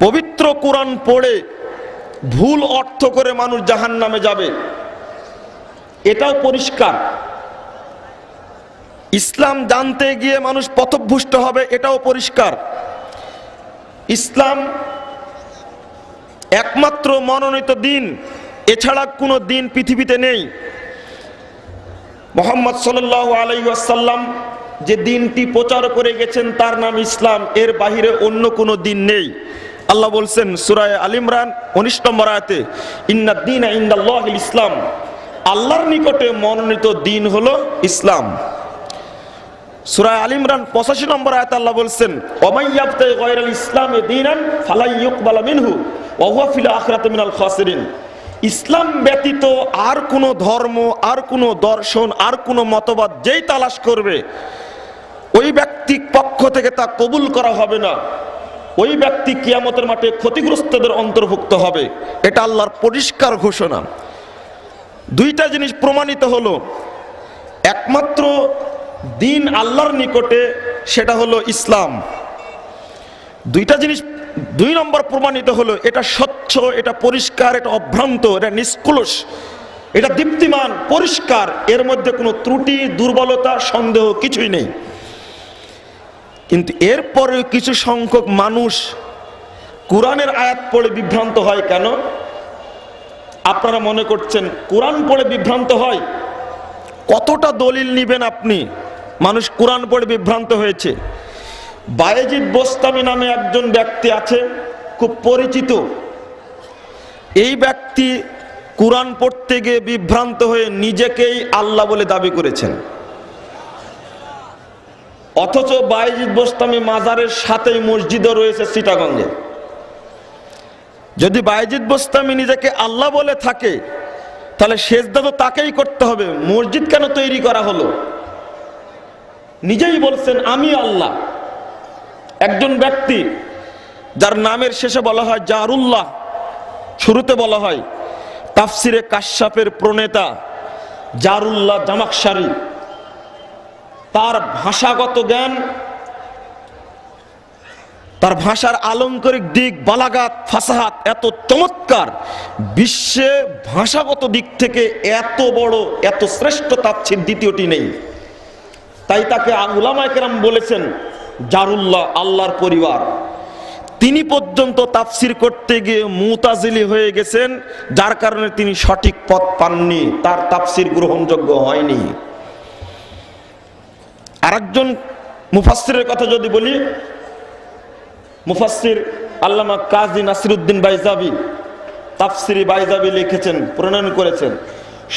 পবিত্র কোরআন পড়ে ভুল অর্থ করে মানুষ জাহান নামে যাবে। এটাও পরিষ্কার। ইসলাম জানতে গিয়ে মানুষ পথভ্রষ্ট হবে, এটাও পরিষ্কার। ইসলাম একমাত্র মনোনীত দিন, এছাড়া কোনো দিন পৃথিবীতে নেই। মোহাম্মদ সাল্লাহ আলাইসাল্লাম যে দিনটি প্রচার করে গেছেন, তার নাম ইসলাম। এর বাহিরে অন্য কোনো দিন নেই। আল্লাহ বলছেন, সুরায় আলিমরান উনিশ নম্বর আয়াতে, ইন্না দিন ইন্দাল্লাহ ইসলাম। আল্লাহর নিকটে মনোনীত দিন হলো ইসলাম। সুরায় আল ইমরান পঁচাশি নম্বর আয়াতে আল্লাহ বলছেন ওমাইয়াবতে গয়রাল ইসলামে দিনান ফালাই ইউকবালা মিনহু ওহুয়া ফিল আখরাতে মিনাল খাসিরিন। ইসলাম ব্যতীত আর কোনো ধর্ম, আর কোনো দর্শন, আর কোনো মতবাদ যেই তালাশ করবে, ওই ব্যক্তির পক্ষ থেকে তা কবুল করা হবে না। ওই ব্যক্তি কিয়ামতের মাঠে ক্ষতিগ্রস্তদের অন্তর্ভুক্ত হবে। এটা আল্লাহর পরিষ্কার ঘোষণা। দুইটা জিনিস প্রমাণিত হলো। একমাত্র দিন আল্লাহর নিকটে, সেটা হলো ইসলাম। দুইটা জিনিস, দুই নম্বর প্রমাণিত হলো, এটা স্বচ্ছ, এটা পরিষ্কার, এটা অভ্রান্ত, এটা নিষ্কুলস এটা দীপ্তিমান, পরিষ্কার। এর মধ্যে কোনো ত্রুটি, দুর্বলতা, সন্দেহ কিছুই নেই। কিন্তু এরপরে কিছু সংখ্যক মানুষ কোরআনের আয়াত পড়ে বিভ্রান্ত হয় কেন? আপনারা মনে করছেন কোরআন পড়ে বিভ্রান্ত হয়? কতটা দলিল নিবেন আপনি? মানুষ কোরআন পড়ে বিভ্রান্ত হয়েছে। বায়েজিদ বোস্তামি নামে একজন ব্যক্তি আছে, খুব পরিচিত। এই ব্যক্তি কোরআন পড়তে গিয়ে বিভ্রান্ত হয়ে নিজেকেই আল্লাহ বলে দাবি করেছেন। অথচ বায়েজিদ বোস্তামি মাজারের সাথেই মসজিদও রয়েছে সিটাগঞ্জে যদি বায়েজিদ বোস্তামি নিজেকে আল্লাহ বলে থাকে, তাহলে সেজদা তো তাকেই করতে হবে। মসজিদ কেন তৈরি করা হলো? নিজেই বলছেন, আমি আল্লাহ। একজন ব্যক্তি, যার নামের শেষে বলা হয় জারুল্লাহ, শুরুতে বলা হয় তাফসিরে কাশ্যাপের প্রণেতা জারুল্লাহ জামাকসারি। তার ভাষাগত জ্ঞান, তার ভাষার আলঙ্কারিক দিক বালাগাত ফাসাহাত এত চমৎকার। বিশ্বে ভাষাগত দিক থেকে এত বড়, এত শ্রেষ্ঠ তাপছির দ্বিতীয়টি নেই। তাই তাকে উলামায় কেরাম বলেছেন, জারুল্লাহ, আল্লাহর পরিবার। তিনি পর্যন্ত তাফসির করতে গিয়ে মুতাজিলি হয়ে গেছেন, যার কারণে তিনি সঠিক পথ পাননি, তার তাফসির গ্রহণযোগ্য হয়নি। আরেকজন মুফাসসিরের কথা যদি বলি, মুফাসসির আল্লামা কাজী নাসিরুদ্দিন বাইজাবি তাফসিরি বাইজাবি লিখেছেন, প্রণয়ন করেছেন।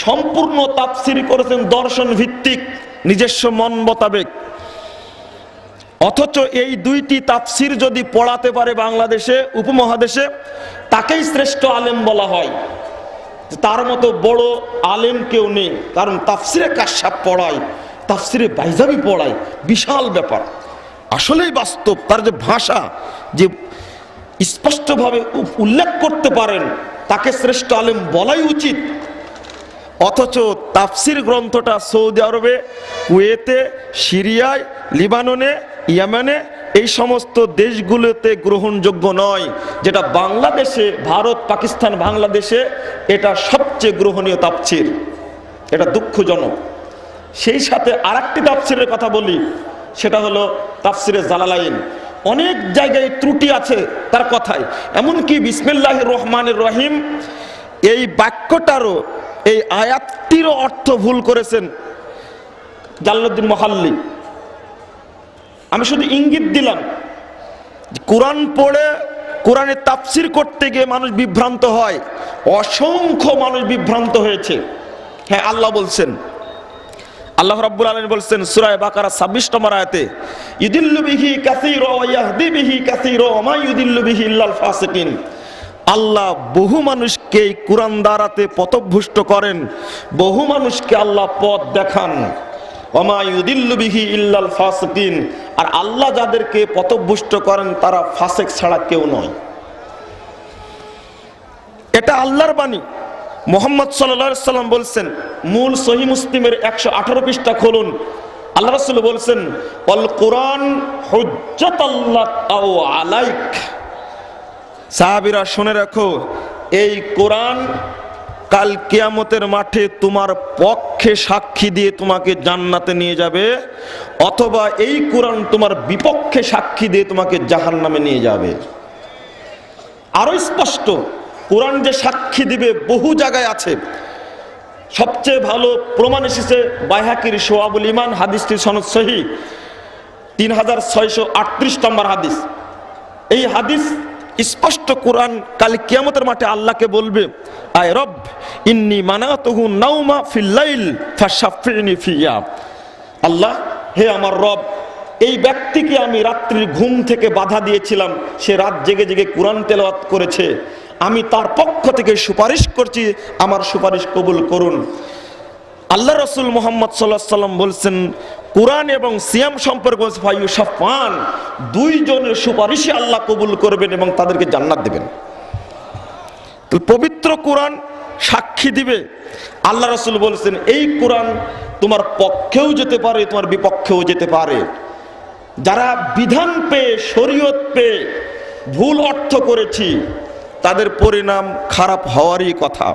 সম্পূর্ণ তাফসিরি করেছেন দর্শন ভিত্তিক, নিজস্ব মন মোতাবেক। অথচ এই দুইটি তাফসির যদি পড়াতে পারে বাংলাদেশে, উপমহাদেশে, তাকেই শ্রেষ্ঠ আলেম বলা হয়। তার মতো বড় আলেম কেউ নেই, কারণ তাফসিরে কাশ্যাপ পড়ায়। তাফসিরে বাইজাবি পড়ায়, বিশাল ব্যাপার। আসলেই বাস্তব তার যে ভাষা, যে স্পষ্টভাবে উল্লেখ করতে পারেন, তাকে শ্রেষ্ঠ আলেম বলাই উচিত। অথচ তাফসির গ্রন্থটা সৌদি আরবে, কুয়েতে, সিরিয়ায়, লিবাননে, ইয়ামানে, এই সমস্ত দেশগুলোতে গ্রহণযোগ্য নয়, যেটা বাংলাদেশে, ভারত, পাকিস্তান, বাংলাদেশে এটা সবচেয়ে গ্রহণীয় তাফসির। এটা দুঃখজনক। সেই সাথে আর একটি তাফসিরের কথা বলি, সেটা হলো তাফসিরে জালালাইন। অনেক জায়গায় ত্রুটি আছে তার কথায়, এমনকি বিসমিল্লাহ রহমানের রহিম এই বাক্যটারও, এই আয়াতটিরও অর্থ ভুল করেছেন জাল্লুদ্দিন মহাল্লি। আমি শুধু ইঙ্গিত দিলাম, কোরআন পড়ে কোরআনের তাফসির করতে গিয়ে মানুষ বিভ্রান্ত হয়, অসংখ্য মানুষ বিভ্রান্ত হয়েছে। হ্যাঁ আল্লাহ বলছেন আল্লাহ রাব্বুল আলামিন বলছেন, সূরা বাকারা 26 নম্বর আয়াতে, ইদিল্লু বিহি কাসীরা ওয়া ইয়াহদি বিহি কাসীরা ওয়া মা ইউদিল্লু বিহি ইল্লাল ফাসিকিন আল্লাহ বহু মানুষকে কোরআন দ্বারাতে পথভ্রষ্ট করেন, বহু মানুষকে আল্লাহ পথ দেখান। বিহি ইল্লাল ফাসিকিন আর আল্লাহ যাদেরকে পথভ্রষ্ট করেন, তারা ফাসেক ছাড়া কেউ নয়। এটা আল্লাহর বাণী। মোহাম্মদ সাল্লা সাল্লাম বলছেন, মূল সহি মুসলিমের একশো আঠারো পৃষ্ঠা খুলুন। আল্লাহ রসুল বলছেন অল কোরআন আলাইক। সাহাবিরা শুনে রাখো, এই কোরআন কাল কিয়ামতের মাঠে তোমার পক্ষে সাক্ষী দিয়ে তোমাকে জান্নাতে নিয়ে যাবে, অথবা এই কোরআন তোমার বিপক্ষে সাক্ষী দিয়ে তোমাকে জাহান নামে নিয়ে যাবে। আরও স্পষ্ট কোরআন যে সাক্ষী দিবে বহু জায়গায় আছে। সবচেয়ে ভালো প্রমাণ এসেছে বাইহাকির সোয়াবুল ইমান হাদিসটি সনদ সহি। তিন হাজার ছয়শো আটত্রিশ নম্বর হাদিস। এই হাদিস স্পষ্ট কোরআন কাল কিয়ামতের মাঠে আল্লাহকে বলবে, আয় রব, ইন্নি মানাতুহু নাউমা ফিল্লাইল ফাশাফিনি ফিয়া আল্লাহ, হে আমার রব, এই ব্যক্তিকে আমি রাত্রির ঘুম থেকে বাধা দিয়েছিলাম। সে রাত জেগে জেগে কোরআন তেলাওয়াত করেছে। আমি তার পক্ষ থেকে সুপারিশ করছি, আমার সুপারিশ কবুল করুন। আল্লাহ রসুল মোহাম্মদ সাল্লাহ সাল্লাম বলছেন, কোরআন এবং সিয়াম সম্পর্কে ভাই সাফান দুইজনের সুপারিশে আল্লাহ কবুল করবেন এবং তাদেরকে জান্নাত দেবেন। পবিত্র কোরআন সাক্ষী দিবে। আল্লাহ রসুল বলছেন, এই কোরআন তোমার পক্ষেও যেতে পারে, তোমার বিপক্ষেও যেতে পারে। যারা বিধান পেয়ে, শরীয়ত পেয়ে ভুল অর্থ করেছি তাদের পরিণাম খারাপ হওয়ারই কথা।